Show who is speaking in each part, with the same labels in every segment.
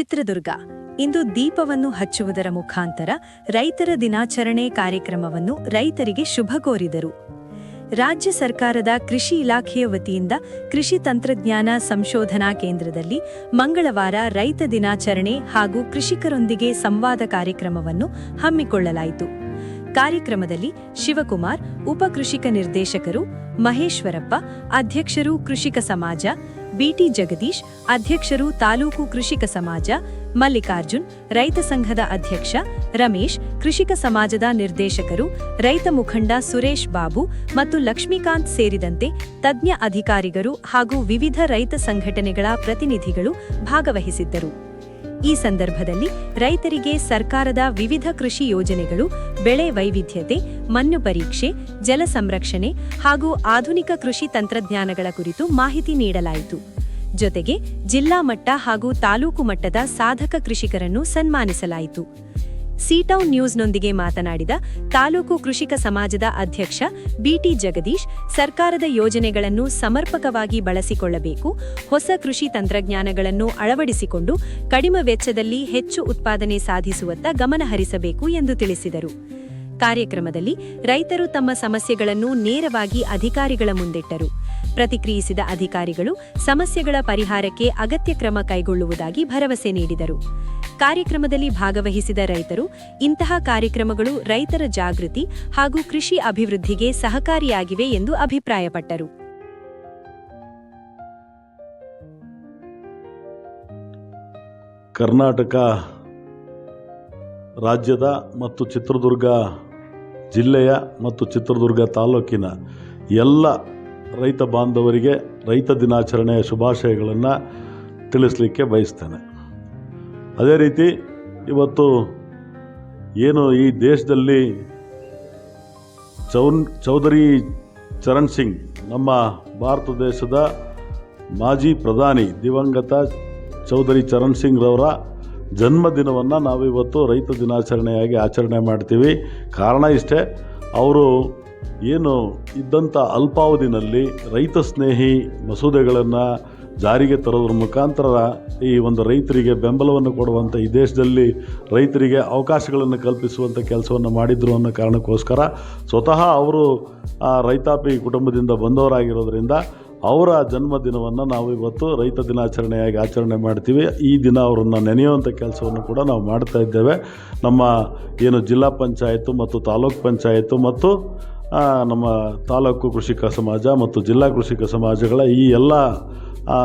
Speaker 1: ಚಿತ್ರದುರ್ಗ. ಇಂದು ದೀಪವನ್ನು ಹಚ್ಚುವುದರ ಮುಖಾಂತರ ರೈತರ ದಿನಾಚರಣೆ ಕಾರ್ಯಕ್ರಮವನ್ನು ರೈತರಿಗೆ ಶುಭ ಕೋರಿದರು. ರಾಜ್ಯ ಸರ್ಕಾರದ ಕೃಷಿ ಇಲಾಖೆಯ ವತಿಯಿಂದ ಕೃಷಿ ತಂತ್ರಜ್ಞಾನ ಸಂಶೋಧನಾ ಕೇಂದ್ರದಲ್ಲಿ ಮಂಗಳವಾರ ರೈತ ದಿನಾಚರಣೆ ಹಾಗೂ ಕೃಷಿಕರೊಂದಿಗೆ ಸಂವಾದ ಕಾರ್ಯಕ್ರಮವನ್ನು ಹಮ್ಮಿಕೊಳ್ಳಲಾಯಿತು. ಕಾರ್ಯಕ್ರಮದಲ್ಲಿ ಶಿವಕುಮಾರ್, ಉಪ ಕೃಷಿಕ ನಿರ್ದೇಶಕರು ಮಹೇಶ್ವರಪ್ಪ, ಅಧ್ಯಕ್ಷರು ಕೃಷಿಕ ಸಮಾಜ, ಬಿಟಿ ಜಗದೀಶ್, ಅಧ್ಯಕ್ಷರು ತಾಲೂಕು ಕೃಷಿಕ ಸಮಾಜ, ಮಲ್ಲಿಕಾರ್ಜುನ್, ರೈತ ಸಂಘದ ಅಧ್ಯಕ್ಷ ರಮೇಶ್, ಕೃಷಿಕ ಸಮಾಜದ ನಿರ್ದೇಶಕರು ರೈತ ಮುಖಂಡ ಸುರೇಶ್ ಬಾಬು ಮತ್ತು ಲಕ್ಷ್ಮೀಕಾಂತ್ ಸೇರಿದಂತೆ ತಜ್ಞ ಅಧಿಕಾರಿಗಳು ಹಾಗೂ ವಿವಿಧ ರೈತ ಸಂಘಟನೆಗಳ ಪ್ರತಿನಿಧಿಗಳು ಭಾಗವಹಿಸಿದ್ದರು. ಈ ಸಂದರ್ಭದಲ್ಲಿ ರೈತರಿಗೆ ಸರ್ಕಾರದ ವಿವಿಧ ಕೃಷಿ ಯೋಜನೆಗಳು, ಬೆಳೆ ವೈವಿಧ್ಯತೆ, ಮಣ್ಣು ಪರೀಕ್ಷೆ, ಜಲ ಸಂರಕ್ಷಣೆ ಹಾಗೂ ಆಧುನಿಕ ಕೃಷಿ ತಂತ್ರಜ್ಞಾನಗಳ ಕುರಿತು ಮಾಹಿತಿ ನೀಡಲಾಯಿತು. ಜೊತೆಗೆ ಜಿಲ್ಲಾ ಮಟ್ಟ ಹಾಗೂ ತಾಲೂಕು ಮಟ್ಟದ ಸಾಧಕ ಕೃಷಿಕರನ್ನು ಸನ್ಮಾನಿಸಲಾಯಿತು. ಸಿಟೌನ್ ನ್ಯೂಸ್ನೊಂದಿಗೆ ಮಾತನಾಡಿದ ತಾಲೂಕು ಕೃಷಿಕ ಸಮಾಜದ ಅಧ್ಯಕ್ಷ ಬಿಟಿ ಜಗದೀಶ್, ಸರ್ಕಾರದ ಯೋಜನೆಗಳನ್ನು ಸಮರ್ಪಕವಾಗಿ ಬಳಸಿಕೊಳ್ಳಬೇಕು, ಹೊಸ ಕೃಷಿ ತಂತ್ರಜ್ಞಾನಗಳನ್ನು ಅಳವಡಿಸಿಕೊಂಡು ಕಡಿಮೆ ವೆಚ್ಚದಲ್ಲಿ ಹೆಚ್ಚು ಉತ್ಪಾದನೆ ಸಾಧಿಸುವತ್ತ ಗಮನಹರಿಸಬೇಕು ಎಂದು ತಿಳಿಸಿದರು. ಕಾರ್ಯಕ್ರಮದಲ್ಲಿ ರೈತರು ತಮ್ಮ ಸಮಸ್ಯೆಗಳನ್ನು ನೇರವಾಗಿ ಅಧಿಕಾರಿಗಳ ಮುಂದಿಟ್ಟರು. ಪ್ರತಿಕ್ರಿಯಿಸಿದ ಅಧಿಕಾರಿಗಳು ಸಮಸ್ಯೆಗಳ ಪರಿಹಾರಕ್ಕೆ ಅಗತ್ಯ ಕ್ರಮ ಕೈಗೊಳ್ಳುವುದಾಗಿ ಭರವಸೆ ನೀಡಿದರು. ಕಾರ್ಯಕ್ರಮದಲ್ಲಿ ಭಾಗವಹಿಸಿದ ರೈತರು ಇಂತಹ ಕಾರ್ಯಕ್ರಮಗಳು ರೈತರ ಜಾಗೃತಿ ಹಾಗೂ ಕೃಷಿ ಅಭಿವೃದ್ಧಿಗೆ ಸಹಕಾರಿಯಾಗಿವೆ ಎಂದು ಅಭಿಪ್ರಾಯಪಟ್ಟರು.
Speaker 2: ಕರ್ನಾಟಕ ರಾಜ್ಯದ ಮತ್ತು ಚಿತ್ರದುರ್ಗ ಜಿಲ್ಲೆಯ ಮತ್ತು ಚಿತ್ರದುರ್ಗ ತಾಲೂಕಿನ ಎಲ್ಲ ರೈತ ಬಾಂಧವರಿಗೆ ರೈತ ದಿನಾಚರಣೆಯ ಶುಭಾಶಯಗಳನ್ನು ತಿಳಿಸಲಿಕ್ಕೆ ಬಯಸ್ತೇನೆ. ಅದೇ ರೀತಿ ಇವತ್ತು ಏನು ಈ ದೇಶದಲ್ಲಿ ಚೌನ್, ಚೌಧರಿ ಚರಣ್ ಸಿಂಗ್, ನಮ್ಮ ಭಾರತ ದೇಶದ ಮಾಜಿ ಪ್ರಧಾನಿ ದಿವಂಗತ ಚೌಧರಿ ಚರಣ್ ಸಿಂಗ್ ರವರ ಜನ್ಮದಿನವನ್ನು ನಾವಿವತ್ತು ರೈತ ದಿನಾಚರಣೆಯಾಗಿ ಆಚರಣೆ ಮಾಡ್ತೀವಿ. ಕಾರಣ ಇಷ್ಟೇ, ಅವರು ಏನು ಇದ್ದಂಥ ಅಲ್ಪಾವಧಿನಲ್ಲಿ ರೈತ ಸ್ನೇಹಿ ಮಸೂದೆಗಳನ್ನು ಜಾರಿಗೆ ತರೋದ್ರ ಮುಖಾಂತರ ಈ ಒಂದು ರೈತರಿಗೆ ಬೆಂಬಲವನ್ನು ಕೊಡುವಂಥ ಈ ದೇಶದಲ್ಲಿ ರೈತರಿಗೆ ಅವಕಾಶಗಳನ್ನು ಕಲ್ಪಿಸುವಂಥ ಕೆಲಸವನ್ನು ಮಾಡಿದ್ರು ಅನ್ನೋ ಕಾರಣಕ್ಕೋಸ್ಕರ ಸ್ವತಃ ಅವರು ರೈತಾಪಿ ಕುಟುಂಬದಿಂದ ಬಂದವರಾಗಿರೋದ್ರಿಂದ ಅವರ ಜನ್ಮದಿನವನ್ನು ನಾವು ಇವತ್ತು ರೈತ ದಿನಾಚರಣೆಯಾಗಿ ಆಚರಣೆ ಮಾಡ್ತೀವಿ. ಈ ದಿನ ಅವರನ್ನು ನೆನೆಯುವಂಥ ಕೆಲಸವನ್ನು ಕೂಡ ನಾವು ಮಾಡ್ತಾ ಇದ್ದೇವೆ. ನಮ್ಮ ಏನು ಜಿಲ್ಲಾ ಪಂಚಾಯತು ಮತ್ತು ತಾಲೂಕ್ ಪಂಚಾಯತು ಮತ್ತು ನಮ್ಮ ತಾಲೂಕು ಕೃಷಿಕ ಸಮಾಜ ಮತ್ತು ಜಿಲ್ಲಾ ಕೃಷಿಕ ಸಮಾಜಗಳ ಈ ಎಲ್ಲ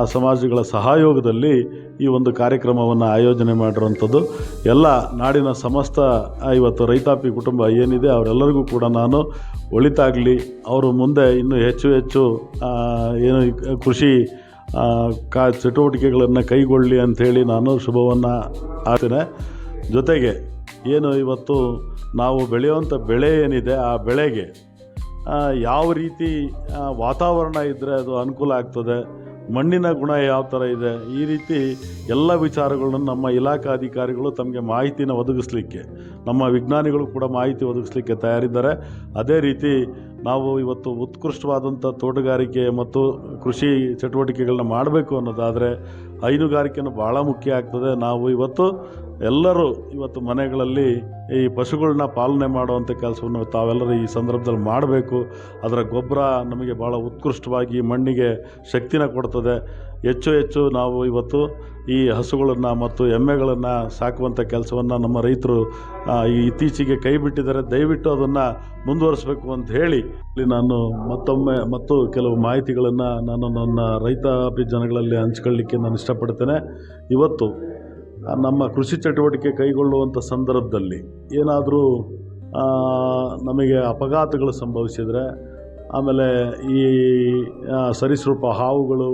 Speaker 2: ಸಮಾಜಗಳ ಸಹಯೋಗದಲ್ಲಿ ಈ ಒಂದು ಕಾರ್ಯಕ್ರಮವನ್ನು ಆಯೋಜನೆ ಮಾಡಿರುವಂಥದ್ದು. ಎಲ್ಲ ನಾಡಿನ ಸಮಸ್ತ ಆ, ಇವತ್ತು ರೈತಾಪಿ ಕುಟುಂಬ ಏನಿದೆ ಅವರೆಲ್ಲರಿಗೂ ಕೂಡ ನಾನು ಒಳಿತಾಗಲಿ. ಅವರು ಮುಂದೆ ಇನ್ನೂ ಹೆಚ್ಚು ಹೆಚ್ಚು ಏನು ಕೃಷಿ ಆ, ಕಾ ಚಟುವಟಿಕೆಗಳನ್ನು ಕೈಗೊಳ್ಳಲಿ ಅಂಥೇಳಿ ನಾನು ಶುಭವನ್ನು ಆಗ್ತೇನೆ ಜೊತೆಗೆ ಏನು ಇವತ್ತು ನಾವು ಬೆಳೆಯುವಂಥ ಬೆಳೆ ಏನಿದೆ ಆ ಬೆಳೆಗೆ ಯಾವ ರೀತಿ ವಾತಾವರಣ ಇದ್ದರೆ ಅದು ಅನುಕೂಲ ಆಗ್ತದೆ? ಮಣ್ಣಿನ ಗುಣ ಯಾವ ಥರ ಇದೆ? ಈ ರೀತಿ ಎಲ್ಲ ವಿಚಾರಗಳನ್ನು ನಮ್ಮ ಇಲಾಖಾ ಅಧಿಕಾರಿಗಳು ತಮಗೆ ಮಾಹಿತಿನ ಒದಗಿಸ್ಲಿಕ್ಕೆ ನಮ್ಮ ವಿಜ್ಞಾನಿಗಳು ಕೂಡ ಮಾಹಿತಿ ಒದಗಿಸ್ಲಿಕ್ಕೆ ತಯಾರಿದ್ದಾರೆ. ಅದೇ ರೀತಿ ನಾವು ಇವತ್ತು ಉತ್ಕೃಷ್ಟವಾದಂಥ ತೋಟಗಾರಿಕೆ ಮತ್ತು ಕೃಷಿ ಚಟುವಟಿಕೆಗಳನ್ನ ಮಾಡಬೇಕು ಅನ್ನೋದಾದರೆ ಹೈನುಗಾರಿಕೆನೂ ಭಾಳ ಮುಖ್ಯ ಆಗ್ತದೆ. ನಾವು ಇವತ್ತು ಎಲ್ಲರೂ ಇವತ್ತು ಮನೆಗಳಲ್ಲಿ ಈ ಪಶುಗಳನ್ನ ಪಾಲನೆ ಮಾಡುವಂಥ ಕೆಲಸವನ್ನು ತಾವೆಲ್ಲರೂ ಈ ಸಂದರ್ಭದಲ್ಲಿ ಮಾಡಬೇಕು. ಅದರ ಗೊಬ್ಬರ ನಮಗೆ ಭಾಳ ಉತ್ಕೃಷ್ಟವಾಗಿ ಮಣ್ಣಿಗೆ ಶಕ್ತಿನ ಕೊಡ್ತದೆ. ಹೆಚ್ಚು ಹೆಚ್ಚು ನಾವು ಇವತ್ತು ಈ ಹಸುಗಳನ್ನು ಮತ್ತು ಎಮ್ಮೆಗಳನ್ನು ಸಾಕುವಂಥ ಕೆಲಸವನ್ನು ನಮ್ಮ ರೈತರು ಈ ಇತ್ತೀಚೆಗೆ ಕೈ ಬಿಟ್ಟಿದ್ದಾರೆ. ದಯವಿಟ್ಟು ಅದನ್ನು ಮುಂದುವರಿಸಬೇಕು ಅಂತ ಹೇಳಿ ಇಲ್ಲಿ ನಾನು ಮತ್ತೊಮ್ಮೆ ಮತ್ತು ಕೆಲವು ಮಾಹಿತಿಗಳನ್ನು ನಾನು ನನ್ನ ರೈತಾಪಿ ಜನಗಳಲ್ಲಿ ಹಂಚ್ಕೊಳ್ಳಿಕ್ಕೆ ನಾನು ಇಷ್ಟಪಡ್ತೇನೆ. ಇವತ್ತು ನಮ್ಮ ಕೃಷಿ ಚಟುವಟಿಕೆ ಕೈಗೊಳ್ಳುವಂಥ ಸಂದರ್ಭದಲ್ಲಿ ಏನಾದರೂ ನಮಗೆ ಅಪಘಾತಗಳು ಸಂಭವಿಸಿದರೆ, ಆಮೇಲೆ ಈ ಸರಿಸೃಪ ಸರೀಸೃಪ ಹಾವುಗಳು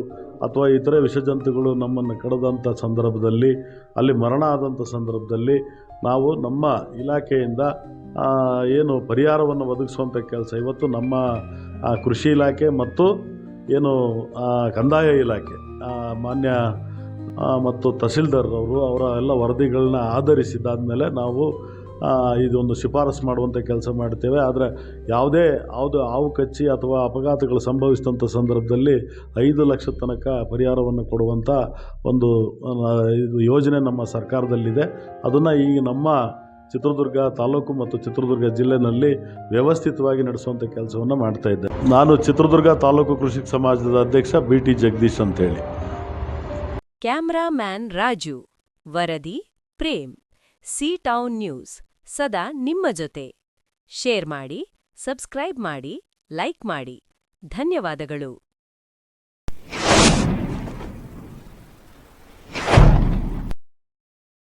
Speaker 2: ಅಥವಾ ಇತರೆ ವಿಷಜಂತುಗಳು ನಮ್ಮನ್ನು ಕಡದಂಥ ಸಂದರ್ಭದಲ್ಲಿ, ಅಲ್ಲಿ ಮರಣ ಆದಂಥ ಸಂದರ್ಭದಲ್ಲಿ ನಾವು ನಮ್ಮ ಇಲಾಖೆಯಿಂದ ಏನು ಪರಿಹಾರವನ್ನು ಒದಗಿಸುವಂಥ ಕೆಲಸ. ಇವತ್ತು ನಮ್ಮ ಕೃಷಿ ಇಲಾಖೆ ಮತ್ತು ಏನು ಕಂದಾಯ ಇಲಾಖೆ ಮಾನ್ಯ ಮತ್ತು ತಹಸೀಲ್ದಾರ್ರವರು ಅವರ ಎಲ್ಲ ವರದಿಗಳನ್ನ ಆಧರಿಸಿದಾದ್ಮೇಲೆ ನಾವು ಇದೊಂದು ಶಿಫಾರಸು ಮಾಡುವಂಥ ಕೆಲಸ ಮಾಡ್ತೇವೆ. ಆದರೆ ಯಾವುದೇ ಯಾವುದು ಹಾವು ಕಚ್ಚಿ ಅಥವಾ ಅಪಘಾತಗಳು ಸಂಭವಿಸಿದಂಥ ಸಂದರ್ಭದಲ್ಲಿ ಐದು ಲಕ್ಷ ತನಕ ಪರಿಹಾರವನ್ನು ಕೊಡುವಂಥ ಒಂದು ಇದು ಯೋಜನೆ ನಮ್ಮ ಸರ್ಕಾರದಲ್ಲಿದೆ. ಅದನ್ನು ಈ ನಮ್ಮ ಚಿತ್ರದುರ್ಗ ತಾಲೂಕು ಮತ್ತು ಚಿತ್ರದುರ್ಗ ಜಿಲ್ಲೆಯಲ್ಲಿ ವ್ಯವಸ್ಥಿತವಾಗಿ ನಡೆಸುವಂಥ ಕೆಲಸವನ್ನು ಮಾಡ್ತಾ ಇದ್ದೆ ನಾನು ಚಿತ್ರದುರ್ಗ ತಾಲೂಕು ಕೃಷಿ ಸಮಾಜದ ಅಧ್ಯಕ್ಷ ಬಿ ಟಿ ಜಗದೀಶ್ ಅಂತೇಳಿ.
Speaker 1: ಕ್ಯಾಮ್ರಾಮ್ಯಾನ್ ರಾಜು, ವರದಿ, ಪ್ರೇಮ್ ಸಿ ಟೌನ್ ನ್ಯೂಸ್. ಸದಾ ನಿಮ್ಮ ಜೊತೆ. ಶೇರ್ ಮಾಡಿ ಸಬ್ಸ್ಕ್ರೈಬ್ ಮಾಡಿ ಲೈಕ್ ಮಾಡಿ. ಧನ್ಯವಾದಗಳು.